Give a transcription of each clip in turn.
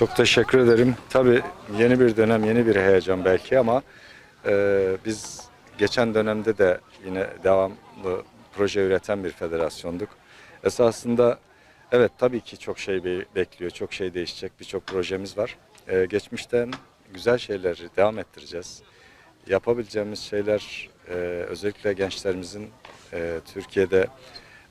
Çok teşekkür ederim. Tabii yeni bir dönem, yeni bir heyecan belki ama e, biz geçen dönemde de yine devamlı proje üreten bir federasyonduk. Esasında evet tabii ki çok şey be- bekliyor, çok şey değişecek, birçok projemiz var. E, geçmişten güzel şeyleri devam ettireceğiz. Yapabileceğimiz şeyler e, özellikle gençlerimizin e, Türkiye'de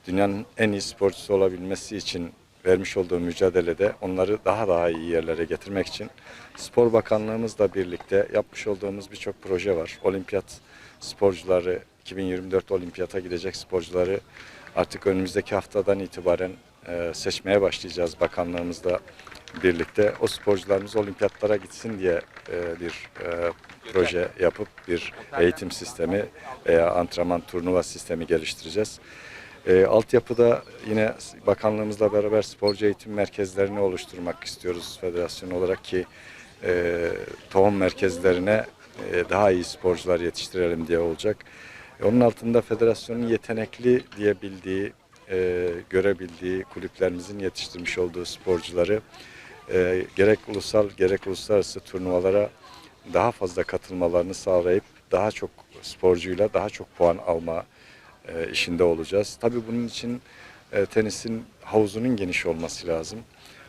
dünyanın en iyi sporcusu olabilmesi için vermiş olduğu mücadelede onları daha daha iyi yerlere getirmek için Spor Bakanlığımızla birlikte yapmış olduğumuz birçok proje var. Olimpiyat sporcuları, 2024 olimpiyata gidecek sporcuları artık önümüzdeki haftadan itibaren e, seçmeye başlayacağız bakanlığımızla birlikte. O sporcularımız olimpiyatlara gitsin diye e, bir e, proje yapıp bir eğitim sistemi veya antrenman turnuva sistemi geliştireceğiz. E, altyapıda yine bakanlığımızla beraber sporcu eğitim merkezlerini oluşturmak istiyoruz federasyon olarak ki e, tohum merkezlerine e, daha iyi sporcular yetiştirelim diye olacak. E, onun altında federasyonun yetenekli diye bildiği, e, görebildiği kulüplerimizin yetiştirmiş olduğu sporcuları e, gerek ulusal gerek uluslararası turnuvalara daha fazla katılmalarını sağlayıp daha çok sporcuyla daha çok puan alma e, işinde olacağız. Tabii bunun için e, tenisin havuzunun geniş olması lazım.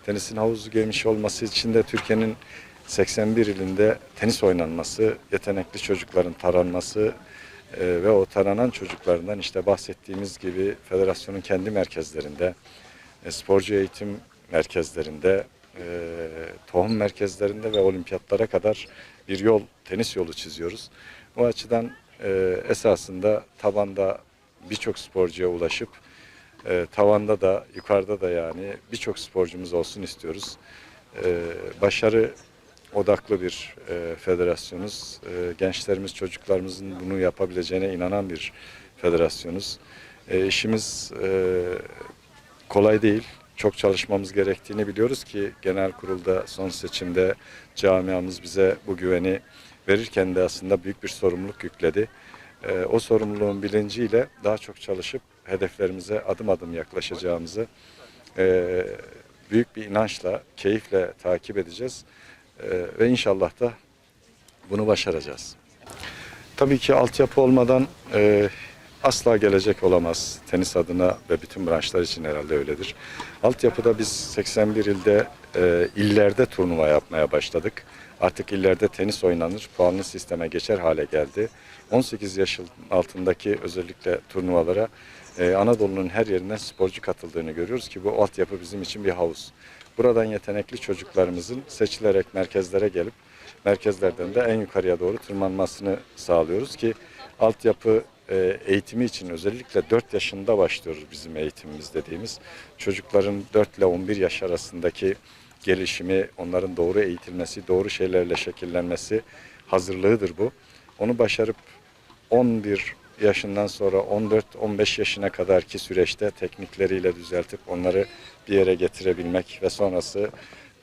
Tenisin havuzu geniş olması için de Türkiye'nin 81 ilinde tenis oynanması, yetenekli çocukların taranması e, ve o taranan çocuklarından işte bahsettiğimiz gibi federasyonun kendi merkezlerinde, e, sporcu eğitim merkezlerinde, e, tohum merkezlerinde ve olimpiyatlara kadar bir yol, tenis yolu çiziyoruz. O açıdan e, esasında tabanda birçok sporcuya ulaşıp e, tavanda da yukarıda da yani birçok sporcumuz olsun istiyoruz. E, başarı odaklı bir e, federasyonuz. E, gençlerimiz, çocuklarımızın bunu yapabileceğine inanan bir federasyonuz. E, işimiz e, kolay değil. Çok çalışmamız gerektiğini biliyoruz ki genel kurulda son seçimde camiamız bize bu güveni verirken de aslında büyük bir sorumluluk yükledi. Ee, o sorumluluğun bilinciyle daha çok çalışıp hedeflerimize adım adım yaklaşacağımızı e, büyük bir inançla, keyifle takip edeceğiz. Ee, ve inşallah da bunu başaracağız. Tabii ki altyapı olmadan e, asla gelecek olamaz. Tenis adına ve bütün branşlar için herhalde öyledir. Altyapıda biz 81 ilde e, illerde turnuva yapmaya başladık. Artık illerde tenis oynanır, puanlı sisteme geçer hale geldi. 18 yaş altındaki özellikle turnuvalara e, Anadolu'nun her yerinden sporcu katıldığını görüyoruz ki bu altyapı bizim için bir havuz. Buradan yetenekli çocuklarımızın seçilerek merkezlere gelip merkezlerden de en yukarıya doğru tırmanmasını sağlıyoruz ki altyapı e, eğitimi için özellikle 4 yaşında başlıyoruz bizim eğitimimiz dediğimiz. Çocukların 4 ile 11 yaş arasındaki gelişimi, onların doğru eğitilmesi, doğru şeylerle şekillenmesi hazırlığıdır bu. Onu başarıp 11 yaşından sonra 14-15 yaşına kadarki süreçte teknikleriyle düzeltip onları bir yere getirebilmek ve sonrası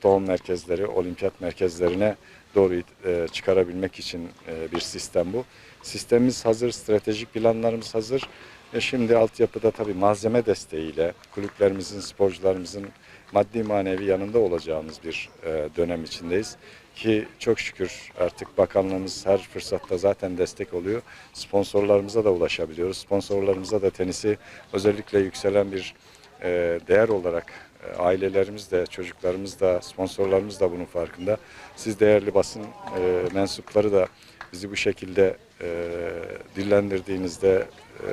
doğum merkezleri, olimpiyat merkezlerine doğru e, çıkarabilmek için e, bir sistem bu. Sistemimiz hazır, stratejik planlarımız hazır. E şimdi altyapıda tabii malzeme desteğiyle kulüplerimizin, sporcularımızın maddi manevi yanında olacağımız bir e, dönem içindeyiz. Ki çok şükür artık bakanlığımız her fırsatta zaten destek oluyor. Sponsorlarımıza da ulaşabiliyoruz. Sponsorlarımıza da tenisi özellikle yükselen bir e, değer olarak e, ailelerimiz de, çocuklarımız da, sponsorlarımız da bunun farkında. Siz değerli basın e, mensupları da bizi bu şekilde e, dillendirdiğinizde, e,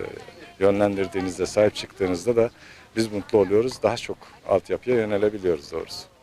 yönlendirdiğinizde, sahip çıktığınızda da biz mutlu oluyoruz. Daha çok altyapıya yönelebiliyoruz doğrusu.